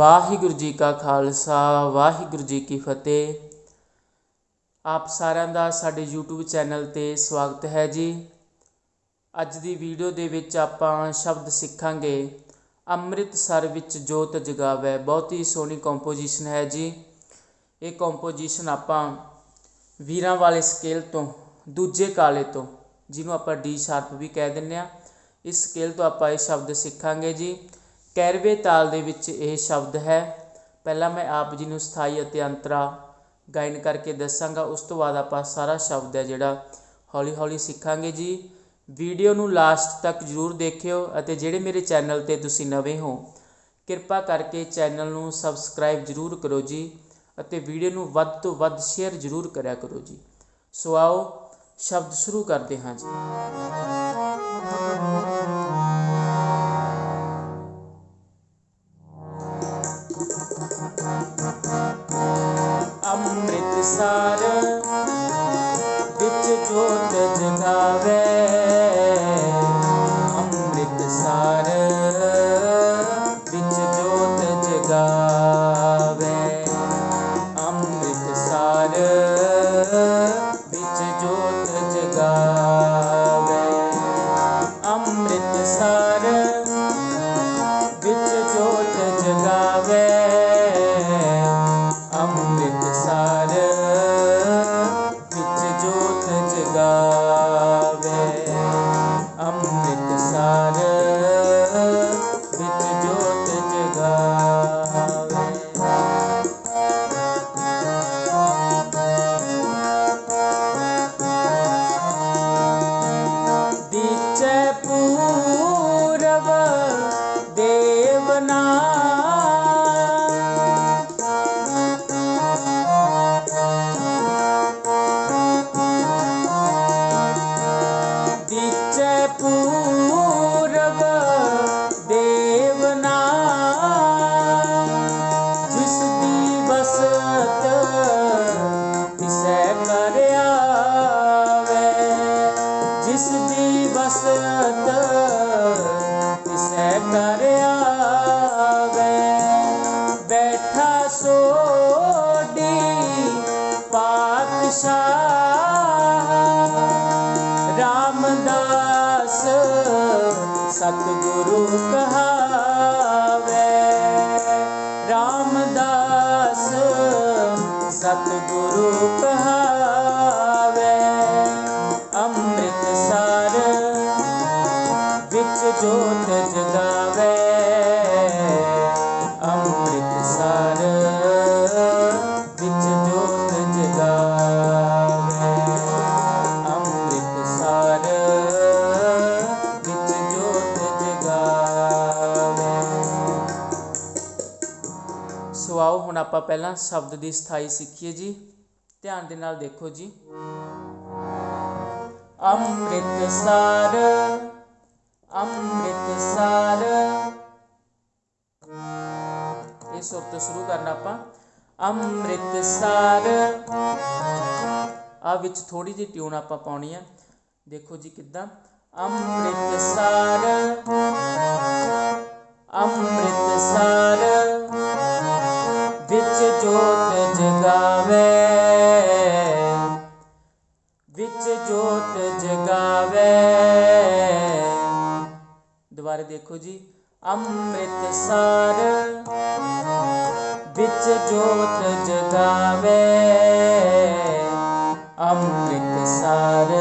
ਵਾਹਿਗੁਰੂ ਜੀ ਕਾ ਖਾਲਸਾ, ਵਾਹਿਗੁਰੂ ਜੀ ਕੀ ਫਤਿਹ। ਆਪ ਸਾਰਿਆਂ ਦਾ ਸਾਡੇ YouTube ਚੈਨਲ ਤੇ ਸਵਾਗਤ ਹੈ ਜੀ। ਅੱਜ ਦੀ ਵੀਡੀਓ ਦੇ ਵਿੱਚ ਆਪਾਂ ਸ਼ਬਦ ਸਿੱਖਾਂਗੇ। ਅੰਮ੍ਰਿਤਸਰ ਵਿੱਚ ਜੋਤ ਜਗਾਵੇ, ਬਹੁਤ ਹੀ ਸੋਹਣੀ ਕੰਪੋਜੀਸ਼ਨ ਹੈ ਜੀ। ਇਹ ਕੰਪੋਜੀਸ਼ਨ ਆਪਾਂ ਵੀਰਾਂ ਵਾਲੇ ਸਕੇਲ ਤੋਂ, ਦੂਜੇ ਕਾਲੇ ਤੋਂ, ਜਿਹਨੂੰ ਆਪਾਂ ਡੀ ਸ਼ਾਰਪ ਵੀ ਕਹਿ ਦਿੰਦੇ ਆ ਇਸ ਸਕੇਲ ਤੋਂ ਆਪਾਂ ਇਹ ਸ਼ਬਦ ਸਿੱਖਾਂਗੇ ਜੀ। ਕੈਰਵੇ ਤਾਲ ਦੇ ਵਿੱਚ ਇਹ ਸ਼ਬਦ ਹੈ। ਪਹਿਲਾਂ ਮੈਂ ਆਪ ਜੀ ਨੂੰ ਸਥਾਈ ਅਤੇ ਅੰਤਰਾ ਗਾਇਨ ਕਰਕੇ ਦੱਸਾਂਗਾ, ਉਸ ਤੋਂ ਬਾਅਦ ਆਪਾਂ ਸਾਰਾ ਸ਼ਬਦ ਹੈ ਜਿਹੜਾ ਹੌਲੀ ਹੌਲੀ ਸਿੱਖਾਂਗੇ ਜੀ। ਵੀਡੀਓ ਨੂੰ ਲਾਸਟ ਤੱਕ ਜਰੂਰ ਦੇਖਿਓ ਅਤੇ ਜਿਹੜੇ ਮੇਰੇ ਚੈਨਲ ਤੇ ਤੁਸੀਂ ਨਵੇਂ ਹੋ, ਕਿਰਪਾ ਕਰਕੇ ਚੈਨਲ ਨੂੰ ਸਬਸਕ੍ਰਾਈਬ ਜਰੂਰ ਕਰੋ ਜੀ ਅਤੇ ਵੀਡੀਓ ਨੂੰ ਵੱਧ ਤੋਂ ਵੱਧ ਸ਼ੇਅਰ ਜਰੂਰ ਕਰਿਆ ਕਰੋ ਜੀ। ਸੋ ਆਓ, ਸ਼ਬਦ ਸ਼ੁਰੂ ਕਰਦੇ ਹਾਂ ਜੀ। ਜੋਤ ਸੋ ਆਓ ਹੁਣ ਆਪਾਂ ਪਹਿਲਾਂ ਸ਼ਬਦ ਦੀ ਸਥਾਈ ਸਿੱਖੀਏ ਜੀ। ਧਿਆਨ ਦੇ ਨਾਲ ਦੇਖੋ ਜੀ। ਅੰਮ੍ਰਿਤ ਅੰਮ੍ਰਿਤਸਰ ਅੰਮ੍ਰਿਤਸਰ। ਇਹ ਸੁਰ ਤੋਂ ਸ਼ੁਰੂ ਕਰਨਾ ਆਪਾਂ। ਅੰਮ੍ਰਿਤਸਰ। ਆ ਵਿੱਚ ਥੋੜੀ ਜਿਹੀ ਟਿਊਨ ਆਪਾਂ ਪਾਉਣੀ ਆ। ਦੇਖੋ ਜੀ ਕਿੱਦਾਂ। ਅੰਮ੍ਰਿਤਸਰ। ਅੰਮ੍ਰਿਤਸਰ। ਦੇਖੋ ਜੀ ਅੰਮ੍ਰਿਤਸਰ ਵਿੱਚ ਜੋਤ ਜਗਾਵੇ। ਅੰਮ੍ਰਿਤਸਰ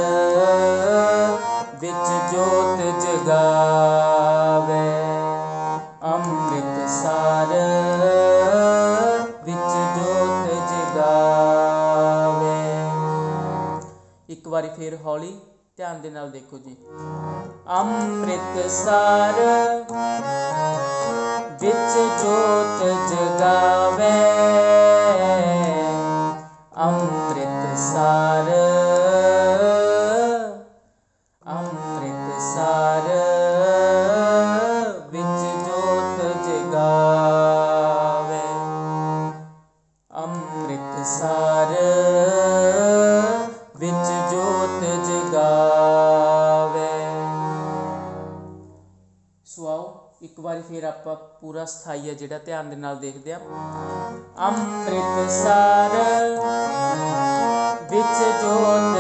ਵਿੱਚ ਜੋਤ ਜਗਾਵੇ। ਅੰਮ੍ਰਿਤਸਰ ਵਿੱਚ ਜੋਤ ਜਗਾਵੇ। ਇੱਕ ਵਾਰੀ ਫੇਰ ਹੌਲੀ ਧਿਆਨ ਦੇ ਨਾਲ ਦੇਖੋ ਜੀ। ਅੰਮ੍ਰਿਤਸਰ ਵਿੱਚ ਜੋਤ ਜਗਾਵੇ ਸਥਾਈ ਹੈ ਜਿਹੜਾ ਧਿਆਨ ਦੇ ਨਾਲ ਦੇਖਦੇ ਆ। ਅੰਮ੍ਰਿਤਸਰ ਵਿੱਚ ਜੋਤ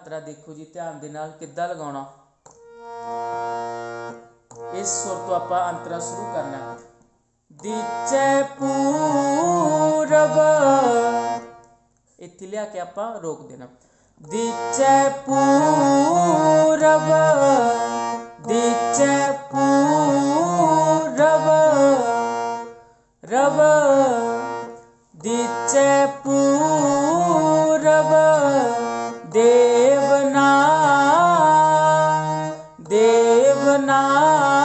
ਪਹਿਲਾ ਦੇਖੋ ਜੀ, ਧਿਆਨ ਦੇ ਨਾਲ ਕਿੱਦਾਂ ਲਗਾਉਣਾ। ਇਸ ਸੁਰ ਤੋਂ ਆਪਾਂ ਅੰਤਰਾ ਸ਼ੁਰੂ ਕਰਨਾ ਹੈ। ਪੂਰਬ। ਇੱਥੇ ਲਿਆ ਕੇ ਆਪਾਂ ਰੋਕ ਦੇਣਾ। ਦੀਚੇ ਪੂਰਬ। ਦੇਵਨਾ ਦੀਚੇ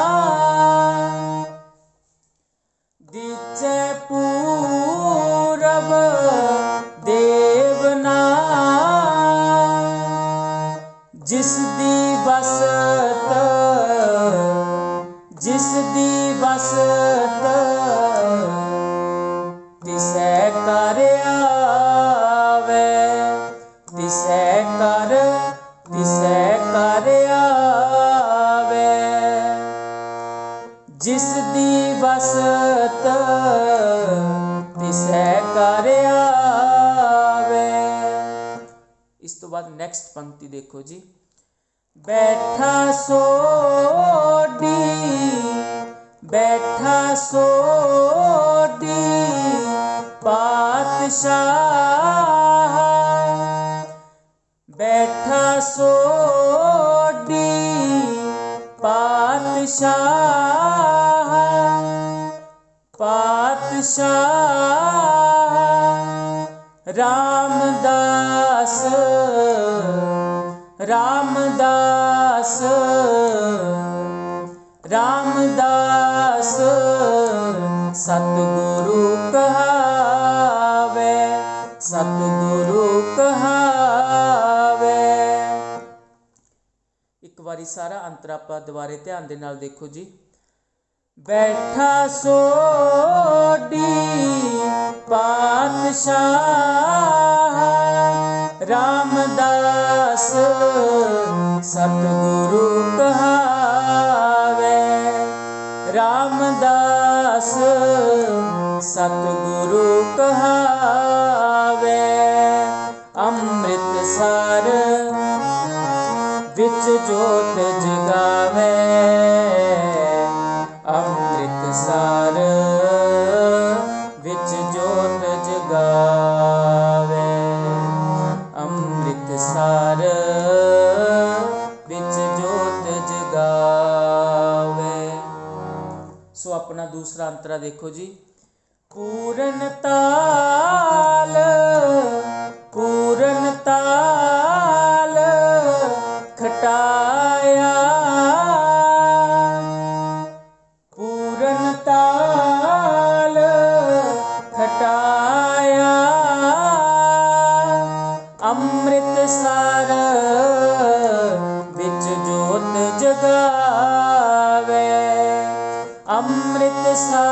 ਤੋਂ ਬਾਅਦ ਨੈਕਸਟ ਪੰਕਤੀ ਦੇਖੋ ਜੀ ਬੈਠਾ ਸੋਡੀ ਬੈਠਾ ਸੋਡੀ ਪਾਤਸ਼ਾਹ ਬੈਠਾ ਸੋਡੀ ਪਾਤਸ਼ਾਹ ਪਾਤਸ਼ਾਹ ਰਾਮਦਾਸ ਰਾਮਦਾਸ ਰਾਮਦਾਸ, ਸਤਿਗੁਰੂ ਕਹਾਵੇ ਸਤਿਗੁਰੂ ਕਹਾਵੇ। ਇੱਕ ਵਾਰੀ ਸਾਰਾ ਅੰਤਰ ਆਪਾਂ ਦੁਬਾਰੇ ਧਿਆਨ ਦੇ ਨਾਲ ਦੇਖੋ ਜੀ। ਬੈਠਾ ਸੋਡੀ ਪਾਤਸ਼ਾਹ ਰਾਮਦਾਸ ਸਤਿਗੁਰੂ ਕਹਾਵੇ। ਰਾਮਦਾਸ ਸਤਿਗੁਰੂ ਕਹਾਵੇ। ਅੰਮ੍ਰਿਤਸਰ ਵਿੱਚ ਜੋਤ ਆਪਣਾ ਦੂਸਰਾ ਅੰਤਰਾ ਦੇਖੋ ਜੀ। ਪੂਰਨ ਤਾਲ ਪੂਰਨ ਤਾਲ ਖਟਾਇਆ। ਪੂਰਨ ਤਾਲ ਖਟਾਇਆ। ਅੰਮ੍ਰਿਤ ਸਾਰਾ ਅੰਮ੍ਰਿਤਸਰ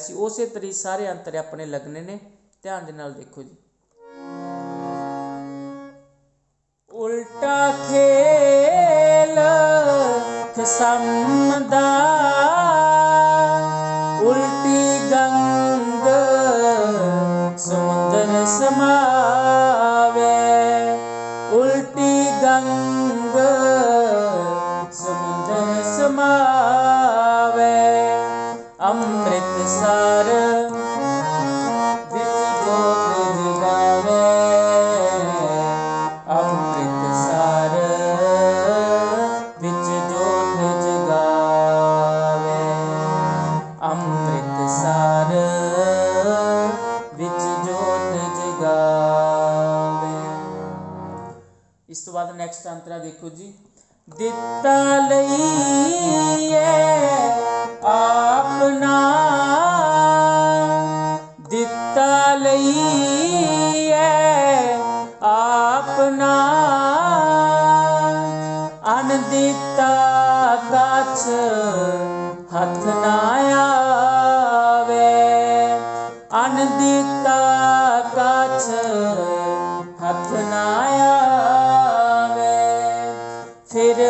ਸੀ, ਉਸੇ ਤਰੀ ਸਾਰੇ ਅੰਤਰ ਆਪਣੇ ਲੱਗਣੇ ਨੇ। ਧਿਆਨ ਦੇ ਨਾਲ ਦੇਖੋ ਜੀ। ਉਲਟਾ ਖੇਲ, ਖਸਮ ਦਾ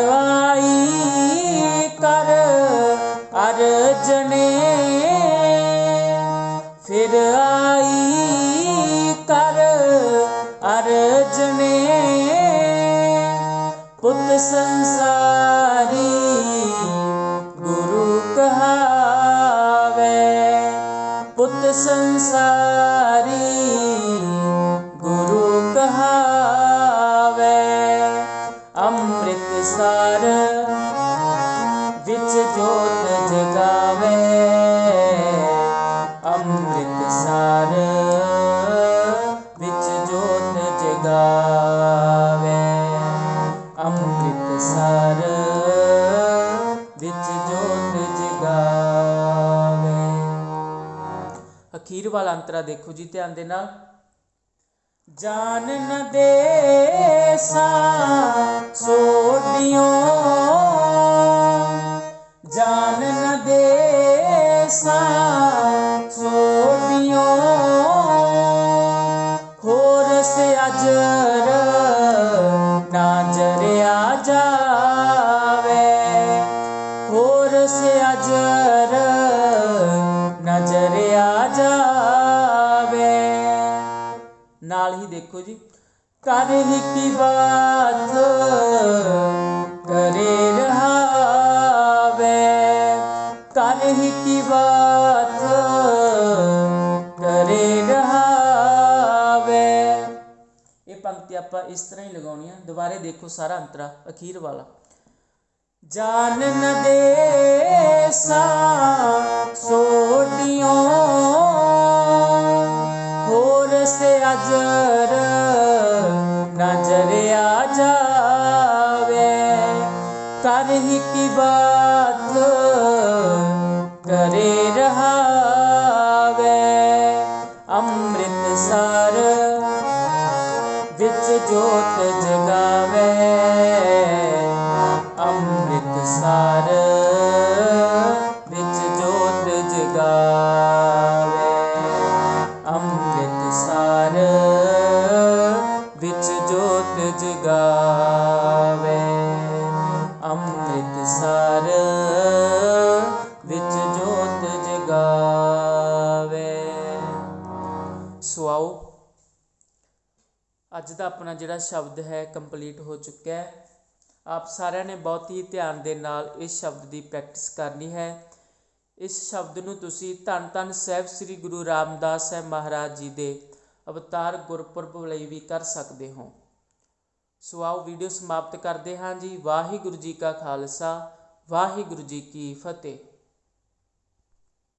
ਫਿਰ ਆਈ ਅਖੀਰ ਦੇਖੋ ਜੀ ਧਿਆਨ ਦੇ ਨਾਲ। ਜਾਨ ਨ ਦੇ ਸਾ ਸੋਡਿਓ ਜਾਨ ਨ ਦੇ ਸਾ ਸੋਡਿਓ ਹੋਰ ਸੇ ਅਜਰ ਦੇਖੋ ਜੀ। ਕਰ ਕੀ ਬਾਤ ਕਰੇ ਰਹਾਵੇ। ਕਰ ਕੀ ਬਾਤ ਕਰੇ ਰਹਾਵੇ। ਇਹ ਪੰਕਤੀ ਆਪਾਂ ਇਸ ਤਰ੍ਹਾਂ ਹੀ ਲਗਾਉਣੀ ਆ। ਦੁਬਾਰੇ ਦੇਖੋ ਸਾਰਾ ਅੰਤਰਾ ਅਖੀਰ ਵਾਲਾ। ਜਾਨ ਨ ਦੇ ਸਾ ਸੋਡਿਓ ਹੋਰ ਸੇ ਨਜ਼ਰਿਆ ਜਾਵੇ। ਕਰ ਹੀ ਕੀ ਬਾਤ, ਕਰੇ ਰਹਾਵੇ। ਅੰਮ੍ਰਿਤਸਰ ਵਿੱਚ ਜੋਤ ਜਗਾਵੇ ਆਓ। ਅੱਜ ਦਾ ਆਪਣਾ ਜਿਹੜਾ ਸ਼ਬਦ ਹੈ ਕੰਪਲੀਟ ਹੋ ਚੁੱਕਿਆ ਹੈ। ਆਪ ਸਾਰਿਆਂ ਨੇ ਬਹੁਤ ਹੀ ਧਿਆਨ ਦੇ ਨਾਲ ਇਸ ਸ਼ਬਦ ਦੀ ਪ੍ਰੈਕਟਿਸ ਕਰਨੀ ਹੈ। ਇਸ ਸ਼ਬਦ ਨੂੰ ਤੁਸੀਂ ਧੰਨ ਧੰਨ ਸਾਹਿਬ ਸ੍ਰੀ ਗੁਰੂ ਰਾਮਦਾਸ ਸਾਹਿਬ ਮਹਾਰਾਜ ਜੀ ਦੇ ਅਵਤਾਰ ਗੁਰਪੁਰਬ ਲਈ ਵੀ ਕਰ ਸਕਦੇ ਹੋ। ਸੋ ਆਓ ਵੀਡੀਓ ਸਮਾਪਤ ਕਰਦੇ ਹਾਂ ਜੀ। ਵਾਹਿਗੁਰੂ ਜੀ ਕਾ ਖਾਲਸਾ, ਵਾਹਿਗੁਰੂ ਜੀ ਕੀ ਫਤਿਹ।